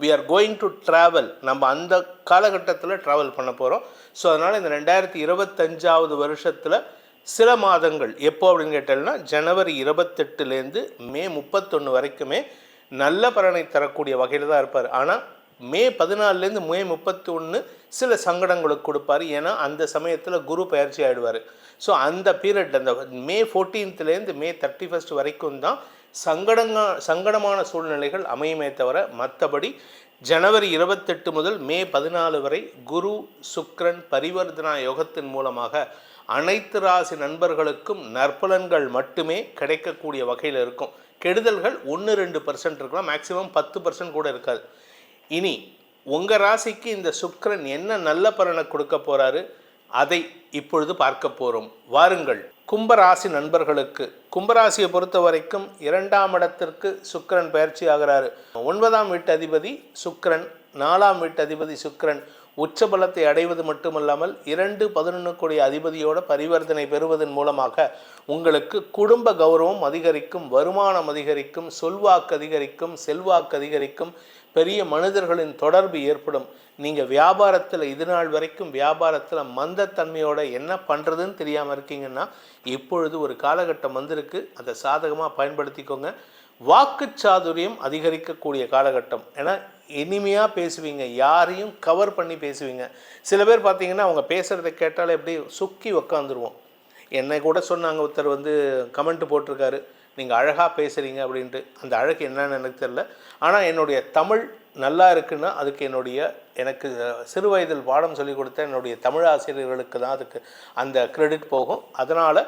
we are going to travel நம்ம அந்த காலகட்டத்தில் ட்ராவல் பண்ண போகிறோம் ஸோ அதனால் இந்த ரெண்டாயிரத்தி இருபத்தஞ்சாவது வருஷத்தில் சில மாதங்கள் எப்போ அப்படின்னு கேட்டோம்னா ஜனவரி இருபத்தெட்டுலேருந்து மே முப்பத்தொன்று வரைக்குமே நல்ல பலனை தரக்கூடிய வகையில் தான் இருப்பார். ஆனால் மே பதினாலுலேருந்து மே முப்பத்தி ஒன்று சில சங்கடங்களுக்கு கொடுப்பார். ஏன்னா அந்த சமயத்தில் குரு பயிற்சி ஆகிடுவார் ஸோ அந்த பீரியட் அந்த மே ஃபோர்டீன்த்துலேருந்து மே தேர்ட்டி ஃபஸ்ட் வரைக்கும் தான் சங்கடங்க சங்கடமான சூழ்நிலைகள் அமையுமே தவிர மற்றபடி ஜனவரி இருபத்தெட்டு முதல் மே பதினாலு வரை குரு சுக்ரன் பரிவர்த்தனா யோகத்தின் மூலமாக அனைத்து ராசி நண்பர்களுக்கும் நற்பலன்கள் மட்டுமே கிடைக்கக்கூடிய வகையில் இருக்கும். கெடுதல்கள் ஒன்று ரெண்டு பர்சன்ட் இருக்கலாம். மேக்ஸிமம் பத்து பர்சன்ட் கூட இருக்காது. இனி உங்கள் ராசிக்கு இந்த சுக்ரன் என்ன நல்ல பலனை கொடுக்க போகிறாரு அதை இப்பொழுது பார்க்க போகிறோம் வாருங்கள். கும்பராசி நண்பர்களுக்கு கும்பராசியை பொறுத்த வரைக்கும் இரண்டாம் இடத்திற்கு சுக்கரன் பயிற்சி ஆகிறாரு. ஒன்பதாம் வீட்டு அதிபதி சுக்கரன் நாலாம் வீட்டு அதிபதி சுக்கரன். உச்சபலத்தை அடைவது மட்டுமல்லாமல் இரண்டு பதினொன்று கோடி அதிபதியோட பரிவர்த்தனை பெறுவதன் மூலமாக உங்களுக்கு குடும்ப கௌரவம் அதிகரிக்கும் வருமானம் அதிகரிக்கும் சொல்வாக்கு அதிகரிக்கும் செல்வாக்கு அதிகரிக்கும் பெரிய மனிதர்களின் தொடர்பு ஏற்படும். நீங்கள் வியாபாரத்தில் இது நாள் வரைக்கும் வியாபாரத்தில் மந்தத்தன்மையோட என்ன பண்ணுறதுன்னு தெரியாமல் இருக்கீங்கன்னா இப்பொழுது ஒரு காலகட்டம் வந்திருக்கு. அதை சாதகமாக பயன்படுத்திக்கோங்க. வாக்கு சாதுரியம் அதிகரிக்கக்கூடிய காலகட்டம். ஏன்னா இனிமையாக பேசுவீங்க. யாரையும் கவர் பண்ணி பேசுவீங்க. சில பேர் பார்த்தீங்கன்னா அவங்க பேசுகிறத கேட்டாலே எப்படி சுக்கி உக்காந்துருவோம். என்னை கூட சொன்னாங்க. ஒருத்தர் வந்து கமெண்ட் போட்டிருக்காரு. நீங்கள் அழகாக பேசுகிறீங்க அப்படின்ட்டு அந்த அழகு என்னன்னு எனக்கு தெரில ஆனால் என்னுடைய தமிழ் நல்லா இருக்குன்னா அதுக்கு என்னுடைய எனக்கு சிறு வயதில் பாடம் சொல்லிக் கொடுத்த என்னுடைய தமிழ் ஆசிரியர்களுக்கு தான் அதுக்கு அந்த கிரெடிட் போகும். அதனால்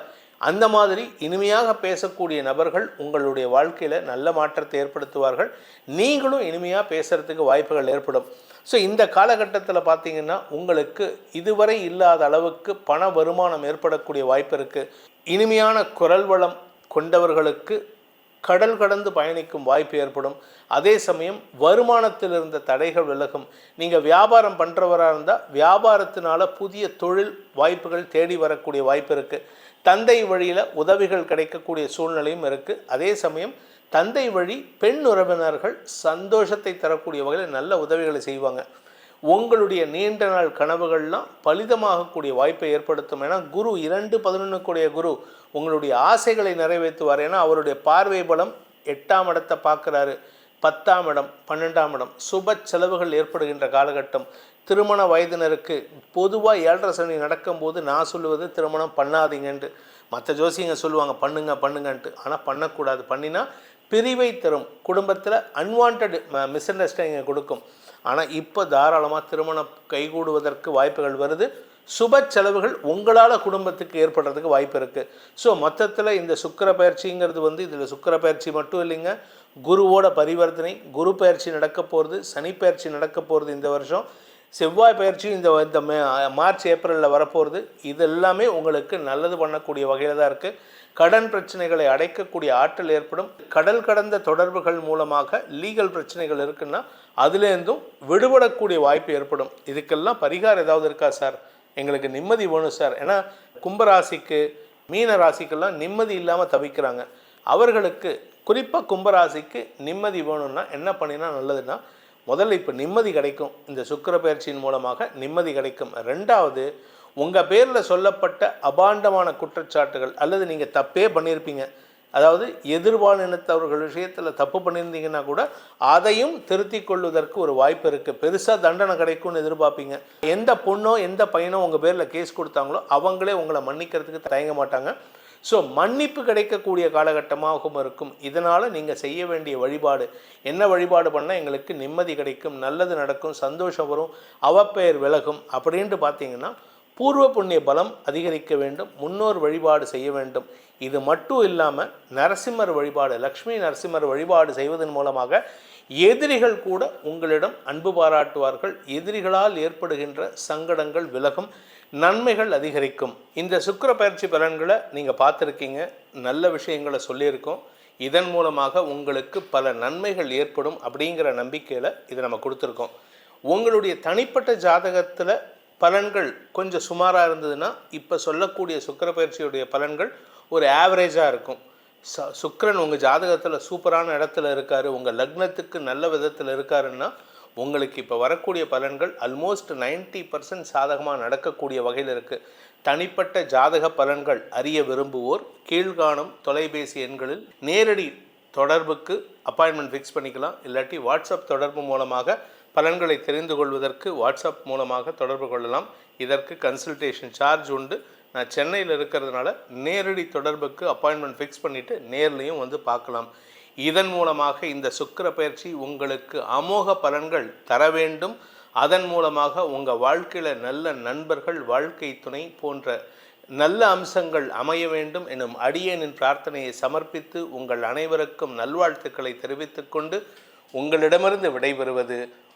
அந்த மாதிரி இனிமையாக பேசக்கூடிய நபர்கள் உங்களுடைய வாழ்க்கையில் நல்ல மாற்றத்தை ஏற்படுத்துவார்கள். நீங்களும் இனிமையாக பேசுகிறதுக்கு வாய்ப்புகள் ஏற்படும். ஸோ இந்த காலகட்டத்தில் பார்த்தீங்கன்னா உங்களுக்கு இதுவரை இல்லாத அளவுக்கு பண வருமானம் ஏற்படக்கூடிய வாய்ப்பு இருக்குது இனிமையான குரல் வளம் கொண்டவர்களுக்கு கடல் கடந்து பயணிக்கும் வாய்ப்பு ஏற்படும். அதே சமயம் வருமானத்தில் இருந்த தடைகள் விலகும். நீங்கள் வியாபாரம் பண்ணுறவராக இருந்தால் வியாபாரத்தினால புதிய தொழில் வாய்ப்புகள் தேடி வரக்கூடிய வாய்ப்பு இருக்குது தந்தை வழியில் உதவிகள் கிடைக்கக்கூடிய சூழ்நிலையும் இருக்குது அதே சமயம் தந்தை வழி பெண் உறவினர்கள் சந்தோஷத்தை தரக்கூடிய வகையில் நல்ல உதவிகளை செய்வாங்க. உங்களுடைய நீண்ட நாள் கனவுகள்லாம் பலிதமாகக்கூடிய வாய்ப்பை ஏற்படுத்தும். ஏன்னா குரு இரண்டு பதினொன்றுக்குடைய குரு உங்களுடைய ஆசைகளை நிறைவேற்றுவார். ஏன்னா அவருடைய பார்வை பலம் எட்டாம் இடத்தை பார்க்குறாரு. பத்தாம் இடம் பன்னெண்டாம் இடம் சுப செலவுகள் ஏற்படுகின்ற காலகட்டம். திருமண வயதினருக்கு பொதுவாக ஏழரை சனி நடக்கும்போது நான் சொல்லுவது திருமணம் பண்ணாதீங்கன்ட்டு. மற்ற ஜோசியங்க சொல்லுவாங்க பண்ணுங்க பண்ணுங்கன்ட்டு. ஆனால் பண்ணக்கூடாது. பண்ணினா பிரிவை தரும். குடும்பத்தில் அன்வான்ட் மிஸ் அண்டர்ஸ்டாண்டிங்கை கொடுக்கும். ஆனால் இப்போ தாராளமாக திருமணம் கைகூடுவதற்கு வாய்ப்புகள் வருது. சுப செலவுகள் உங்களால் குடும்பத்துக்கு ஏற்படுறதுக்கு வாய்ப்பு இருக்குது ஸோ மொத்தத்தில் இந்த சுக்கர பயிற்சிங்கிறது வந்து இதில் சுக்கர பயிற்சி மட்டும் இல்லைங்க. குருவோட பரிவர்த்தனை குரு பயிற்சி நடக்க போகிறது சனி பயிற்சி நடக்க போகிறது இந்த வருஷம். செவ்வாய் பயிற்சியும் இந்த இந்த மே மார்ச் ஏப்ரலில் வரப்போகிறது இது எல்லாமே உங்களுக்கு நல்லது பண்ணக்கூடிய வகையில் தான் இருக்குது கடன் பிரச்சனைகளை அடைக்கக்கூடிய ஆற்றல் ஏற்படும். கடல் கடந்த தொடர்புகள் மூலமாக லீகல் பிரச்சனைகள் இருக்குன்னா அதுலேருந்தும் விடுபடக்கூடிய வாய்ப்பு ஏற்படும். இதுக்கெல்லாம் பரிகாரம் ஏதாவது இருக்கா சார்? எங்களுக்கு நிம்மதி வேணும் சார். ஏன்னா கும்பராசிக்கு மீன ராசிக்கெல்லாம் நிம்மதி இல்லாமல் தவிக்கிறாங்க. அவர்களுக்கு குறிப்பாக கும்பராசிக்கு நிம்மதி வேணும்னா என்ன பண்ணினா நல்லதுன்னா முதல்ல இப்போ நிம்மதி கிடைக்கும். இந்த சுக்கர பயிற்சியின் மூலமாக நிம்மதி கிடைக்கும். ரெண்டாவது உங்கள் பேரில் சொல்லப்பட்ட அபாண்டமான குற்றச்சாட்டுகள் அல்லது நீங்கள் தப்பே பண்ணியிருப்பீங்க. அதாவது எதிர்பாலினத்தவர்கள் விஷயத்தில் தப்பு பண்ணியிருந்தீங்கன்னா கூட அதையும் திருத்திக் கொள்வதற்கு ஒரு வாய்ப்பு இருக்குது பெருசாக தண்டனை கிடைக்கும்னு எதிர்பார்ப்பீங்க. எந்த பொண்ணோ எந்த பையனோ உங்கள் பேரில் கேஸ் கொடுத்தாங்களோ அவங்களே உங்களை மன்னிக்கிறதுக்கு தயங்க மாட்டாங்க. ஸோ மன்னிப்பு கிடைக்கக்கூடிய காலகட்டமாகவும் இருக்கும். இதனால் நீங்கள் செய்ய வேண்டிய வழிபாடு. என்ன வழிபாடு பண்ணால் எங்களுக்கு நிம்மதி கிடைக்கும் நல்லது நடக்கும் சந்தோஷம் வரும் அவப்பெயர் விலகும் அப்படின்ட்டு பார்த்தீங்கன்னா பூர்வ புண்ணிய பலம் அதிகரிக்க வேண்டும் முன்னோர் வழிபாடு செய்ய வேண்டும். இது மட்டும் இல்லாமல் நரசிம்மர் வழிபாடு லக்ஷ்மி நரசிம்மர் வழிபாடு செய்வதன் மூலமாக எதிரிகள் கூட உங்களிடம் அன்பு பாராட்டுவார்கள். எதிரிகளால் ஏற்படுகின்ற சங்கடங்கள் விலகும் நன்மைகள் அதிகரிக்கும். இந்த சுக்கர பயிற்சி பலன்களை நீங்கள் பார்த்துருக்கீங்க. நல்ல விஷயங்களை சொல்லியிருக்கோம். இதன் மூலமாக உங்களுக்கு பல நன்மைகள் ஏற்படும் அப்படிங்கிற நம்பிக்கையில் இதை நம்ம கொடுத்துருக்கோம். உங்களுடைய தனிப்பட்ட ஜாதகத்தில் பலன்கள் கொஞ்சம் சுமாராக இருந்ததுன்னா இப்போ சொல்லக்கூடிய சுக்கர பயிற்சியுடைய பலன்கள் ஒரு ஆவரேஜாக இருக்கும். ச சுக்கரன் உங்கள் ஜாதகத்தில் சூப்பரான இடத்துல இருக்கார் உங்கள் லக்னத்துக்கு நல்ல விதத்தில் இருக்காருன்னா உங்களுக்கு இப்போ வரக்கூடிய பலன்கள் அல்மோஸ்ட் நைன்ட்டி பர்சன்ட் சாதகமாக நடக்கக்கூடிய வகையில் இருக்குது தனிப்பட்ட ஜாதக பலன்கள் அறிய விரும்புவோர் கீழ்காணும் தொலைபேசி எண்களில் நேரடி தொடர்புக்கு அப்பாயின்மெண்ட் ஃபிக்ஸ் பண்ணிக்கலாம். இல்லாட்டி வாட்ஸ்அப் தொடர்பு மூலமாக பலன்களை தெரிந்து கொள்வதற்கு வாட்ஸ்அப் மூலமாக தொடர்பு கொள்ளலாம். இதற்கு கன்சல்டேஷன் சார்ஜ் உண்டு. நான் சென்னையில் இருக்கிறதுனால நேரடி தொடர்புக்கு அப்பாயின்மெண்ட் ஃபிக்ஸ் பண்ணிவிட்டு நேர்லேயும் வந்து பார்க்கலாம். இதன் மூலமாக இந்த சுக்கிர பயிற்சி உங்களுக்கு அமோக பலன்கள் தர வேண்டும். அதன் மூலமாக உங்கள் வாழ்க்கையில் நல்ல நண்பர்கள் வாழ்க்கை துணை போன்ற நல்ல அம்சங்கள் அமைய வேண்டும் எனும் அடியேனின் பிரார்த்தனையை சமர்ப்பித்து உங்கள் அனைவருக்கும் நல்வாழ்த்துக்களை தெரிவித்துக்கொண்டு உங்களிடமிருந்து விடைபெறுவது